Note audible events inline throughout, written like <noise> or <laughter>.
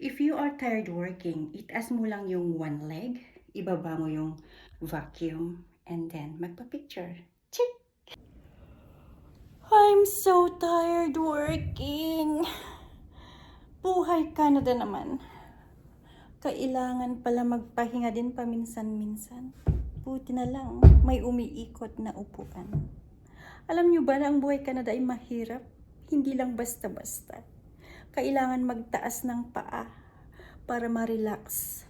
If you are tired working, itaas mo lang yung one leg, ibaba mo yung vacuum, and then magpa-picture. Check! I'm so tired working. Buhay Canada naman. Kailangan pala magpahinga din paminsan-minsan. Buti na lang, may umiikot na upuan. Alam niyo ba na ang buhay Canada ay mahirap? Hindi lang basta-basta. Kailangan magtaas ng paa para ma-relax.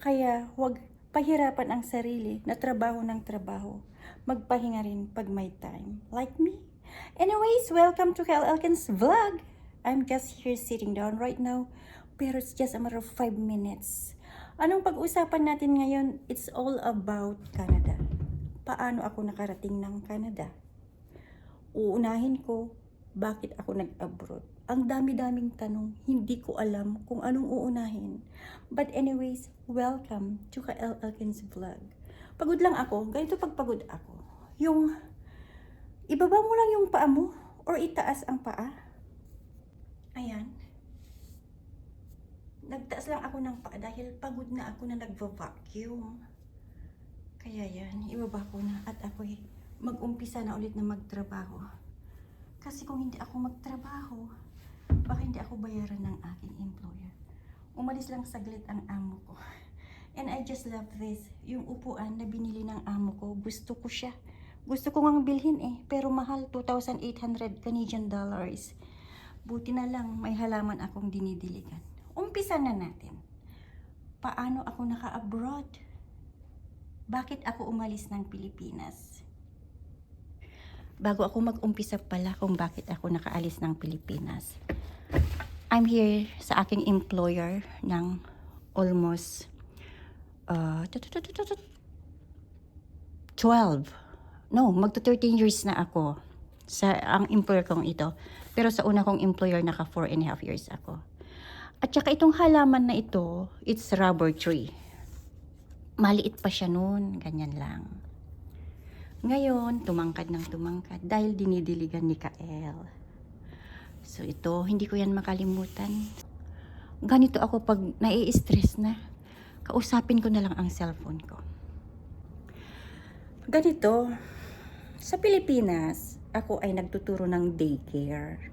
Kaya huwag pahirapan ang sarili na trabaho ng trabaho. Magpahinga rin pag may time. Like me. Anyways, welcome to Kel Elkins vlog. I'm just here sitting down right now. Pero it's just a matter of 5 minutes. Anong pag-usapan natin ngayon? It's all about Canada. Paano ako nakarating ng Canada? Uunahin ko, bakit ako nag-abroad? Ang dami-daming tanong, hindi ko alam kung anong uunahin. But anyways, welcome to Kael Elkins Vlog. Pagod lang ako, ganito pagpagod ako. Yung, ibaba mo lang yung paa mo or itaas ang paa. Ayan. Nagtaas lang ako ng paa dahil pagod na ako na nagva-vacuum. Kaya yan, ibaba ko na at ako'y mag-umpisa na ulit na magtrabaho. Kasi kung hindi ako magtrabaho, baka hindi ako bayaran ng aking employer. Umalis lang saglit ang amo ko. <laughs> And I just love this. Yung upuan na binili ng amo ko, gusto ko siya. Gusto ko ngang bilhin eh, pero mahal, 2,800 Canadian dollars. Buti na lang, may halaman akong dinidiligan. Umpisa na natin. Paano ako naka-abroad? Bakit ako umalis ng Pilipinas? Bago ako mag-umpisa pala kung bakit ako nakaalis ng Pilipinas. I'm here sa aking employer ng almost uh, 12. No, magto 13 years na ako sa ang employer kong ito. Pero sa una kong employer, naka 4 and a half years ako. At saka itong halaman na ito, it's rubber tree. Maliit pa siya noon, ganyan lang. Ngayon, tumangkad ng tumangkad dahil dinidiligan ni Kael. So ito, hindi ko yan makalimutan. Ganito ako pag nai-stress na. Kausapin ko na lang ang cellphone ko. Ganito, sa Pilipinas, ako ay nagtuturo ng daycare.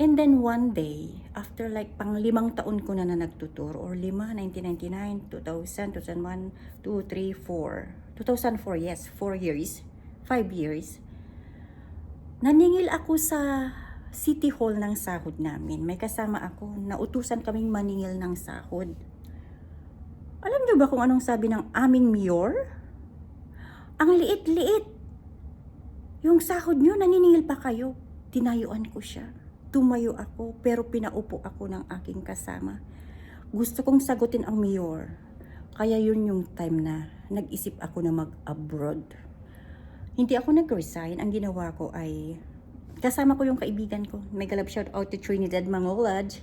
And then one day, after like pang limang taon ko na na nagtuturo, or lima, 1999, 2000, 2001, 2, 3, 4. 2004, yes, 4 years, 5 years. Naningil ako sa City Hall ng sahod namin. May kasama ako, nautusan kaming maningil ng sahod. Alam niyo ba kung anong sabi ng aming mayor? Ang liit-liit. Yung sahod niyo, naniningil pa kayo. Tinayuan ko siya. Tumayo ako, pero pinaupo ako ng aking kasama. Gusto kong sagutin ang mayor. Kaya yun yung time na nag-isip ako na mag-abroad. Hindi ako nag-resign. Ang ginawa ko ay kasama ko yung kaibigan ko. May galab shout out to Trinidad Mangolad.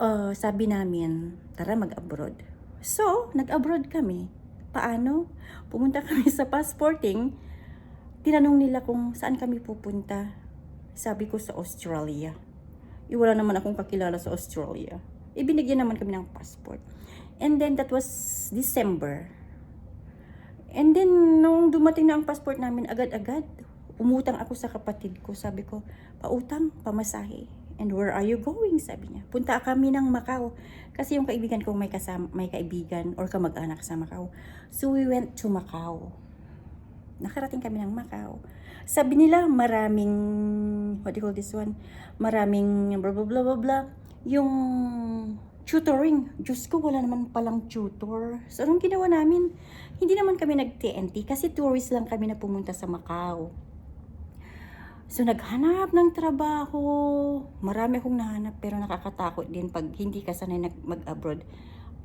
Uh, sabi namin, tara mag-abroad. So, nag-abroad kami. Paano? Pumunta kami <laughs> sa passporting. Tinanong nila kung saan kami pupunta. Sabi ko sa Australia. Iwala naman akong kakilala sa Australia. Ibinigyan naman kami ng passport. And then that was December. And then nung dumating na ang passport namin agad-agad, umutang ako sa kapatid ko. Sabi ko, pautang, pamasahe. And where are you going? Sabi niya. Punta kami ng Macau. Kasi yung kaibigan ko may, kasama, may kaibigan or kamag-anak sa Macau. So we went to Macau. Nakarating kami ng Macau. Sabi nila maraming, what do you call this one? Maraming blah blah blah blah blah. Yung tutoring. Diyos ko, wala naman palang tutor. So, anong ginawa namin? Hindi naman kami nag-TNT kasi tourist lang kami na pumunta sa Macau. So, naghanap ng trabaho. Marami akong nahanap pero nakakatakot din pag hindi ka sanay mag-abroad.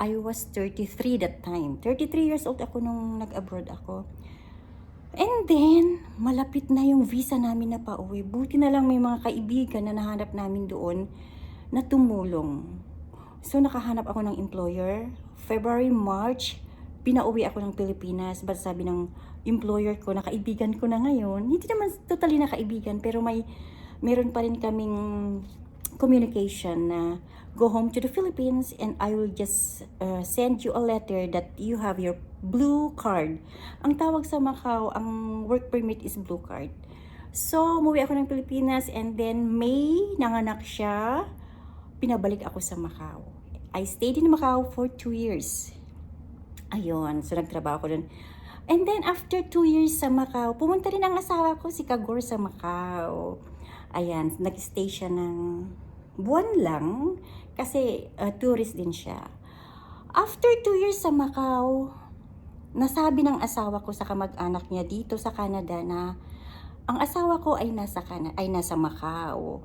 I was 33 that time. 33 years old ako nung nag-abroad ako. And then, malapit na yung visa namin na pauwi. Buti na lang may mga kaibigan na nahanap namin doon na tumulong. So, nakahanap ako ng employer. February, March, pinauwi ako ng Pilipinas. But sabi ng employer ko, na kaibigan ko na ngayon, hindi naman totally na kaibigan, pero may, meron pa rin kaming communication na go home to the Philippines and I will just uh, send you a letter that you have your blue card. Ang tawag sa Macau, ang work permit is blue card. So, umuwi ako ng Pilipinas and then May, nanganak siya, pinabalik ako sa Macau. I stayed in Macau for two years. Ayun, so nagtrabaho ko dun. And then after two years sa Macau, pumunta rin ang asawa ko si Kagor sa Macau. Ayan, nag-stay siya ng buwan lang kasi uh, tourist din siya. After two years sa Macau, nasabi ng asawa ko sa kamag-anak niya dito sa Canada na ang asawa ko ay nasa Canada, ay nasa Macau.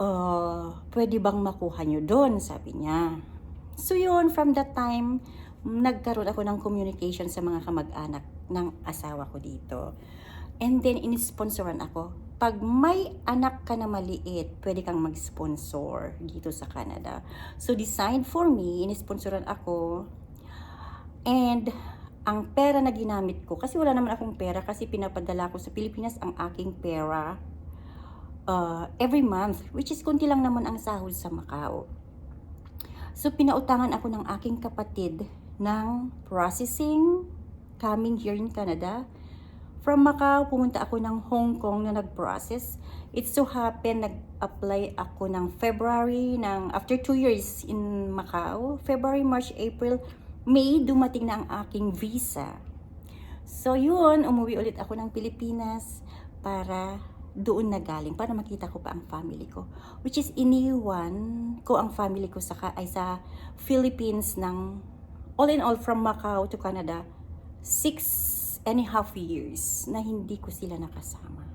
Uh, pwede bang makuha niyo doon? Sabi niya. So yun, from that time, nagkaroon ako ng communication sa mga kamag-anak ng asawa ko dito. And then, inisponsoran ako. Pag may anak ka na maliit, pwede kang mag-sponsor dito sa Canada. So, decide for me, inisponsoran ako. And, ang pera na ginamit ko, kasi wala naman akong pera, kasi pinapadala ko sa Pilipinas ang aking pera uh, every month, which is konti lang naman ang sahod sa Macau. So, pinautangan ako ng aking kapatid ng processing coming here in Canada. From Macau, pumunta ako ng Hong Kong na nag-process. It so happened, nag-apply ako ng February, ng, after two years in Macau, February, March, April, May, dumating na ang aking visa. So yun, umuwi ulit ako ng Pilipinas para doon na galing para makita ko pa ang family ko. Which is iniwan ko ang family ko sa ay sa Philippines ng all in all from Macau to Canada six and a half years na hindi ko sila nakasama.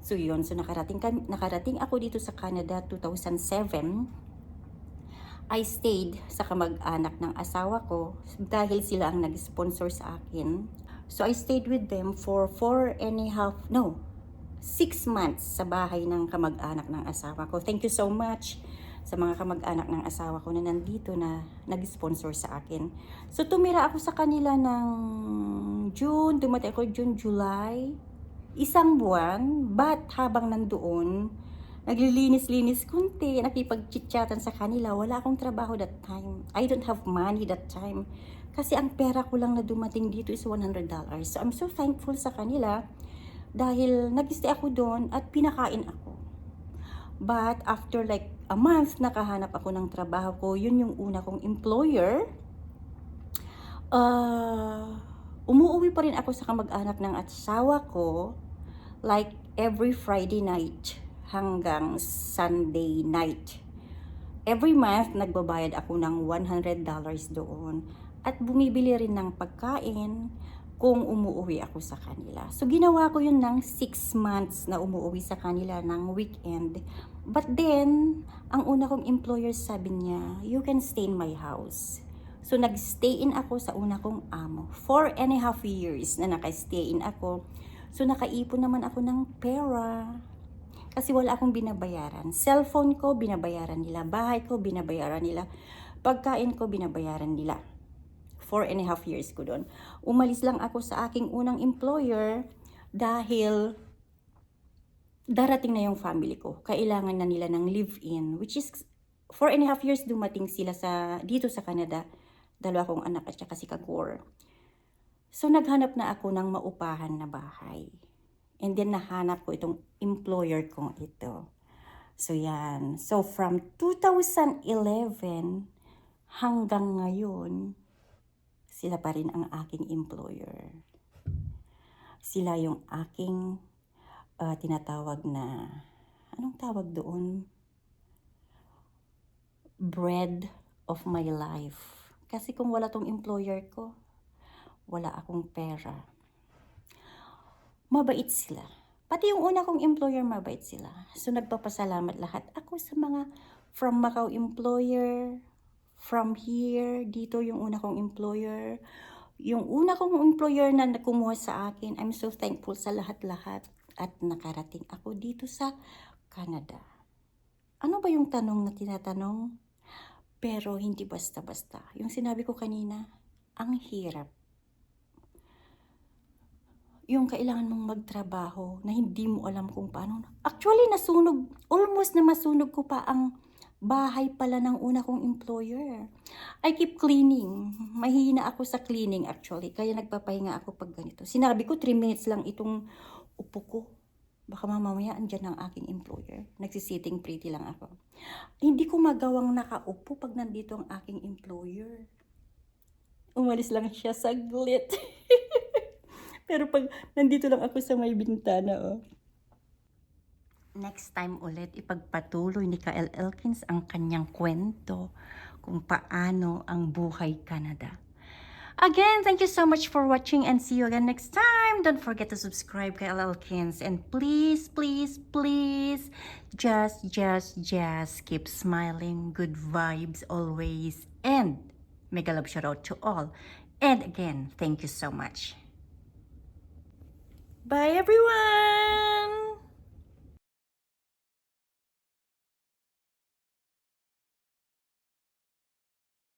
So yun, so nakarating, nakarating ako dito sa Canada 2007 I stayed sa kamag-anak ng asawa ko dahil sila ang nag-sponsor sa akin. So I stayed with them for four and a half, no, six months sa bahay ng kamag-anak ng asawa ko. Thank you so much sa mga kamag-anak ng asawa ko na nandito na nag-sponsor sa akin. So tumira ako sa kanila ng June, dumating ako June, July, isang buwan, but habang nandoon, naglilinis-linis kunti, nakipag-chitchatan sa kanila. Wala akong trabaho that time. I don't have money that time. Kasi ang pera ko lang na dumating dito is $100. So I'm so thankful sa kanila dahil nag-stay ako doon at pinakain ako. But after like a month, nakahanap ako ng trabaho ko. Yun yung una kong employer. Uh, umuwi pa rin ako sa kamag-anak ng asawa ko like every Friday night hanggang Sunday night. Every month, nagbabayad ako ng $100 doon. At bumibili rin ng pagkain kung umuwi ako sa kanila. So, ginawa ko yun ng 6 months na umuwi sa kanila ng weekend. But then, ang una kong employer sabi niya, you can stay in my house. So, nag-stay in ako sa una kong amo. Four and a half years na naka-stay in ako. So, nakaipon naman ako ng pera. Kasi wala akong binabayaran. Cellphone ko, binabayaran nila. Bahay ko, binabayaran nila. Pagkain ko, binabayaran nila. Four and a half years ko doon. Umalis lang ako sa aking unang employer dahil darating na yung family ko. Kailangan na nila ng live-in, which is four and a half years dumating sila sa dito sa Canada. Dalawa kong anak at saka si Kagor. So naghanap na ako ng maupahan na bahay. And then nahanap ko itong employer kong ito. So yan. So from 2011 hanggang ngayon, sila pa rin ang aking employer. Sila yung aking uh, tinatawag na, anong tawag doon? Bread of my life. Kasi kung wala tong employer ko, wala akong pera mabait sila. Pati yung una kong employer, mabait sila. So, nagpapasalamat lahat ako sa mga from Macau employer, from here, dito yung una kong employer, yung una kong employer na kumuha sa akin, I'm so thankful sa lahat-lahat at nakarating ako dito sa Canada. Ano ba yung tanong na tinatanong? Pero hindi basta-basta. Yung sinabi ko kanina, ang hirap yung kailangan mong magtrabaho na hindi mo alam kung paano. Actually, nasunog, almost na masunog ko pa ang bahay pala ng una kong employer. I keep cleaning. Mahina ako sa cleaning actually. Kaya nagpapahinga ako pag ganito. Sinabi ko 3 minutes lang itong upo ko. Baka mamamaya andyan ang aking employer. Nagsisitting pretty lang ako. Hindi ko magawang nakaupo pag nandito ang aking employer. Umalis lang siya saglit. <laughs> Pero pag nandito lang ako sa may bintana, oh. Next time ulit, ipagpatuloy ni Kael Elkins ang kanyang kwento kung paano ang buhay Canada. Again, thank you so much for watching and see you again next time. Don't forget to subscribe kay Elkins and please, please, please, just, just, just keep smiling. Good vibes always. And mega love shout out to all. And again, thank you so much. Bye everyone!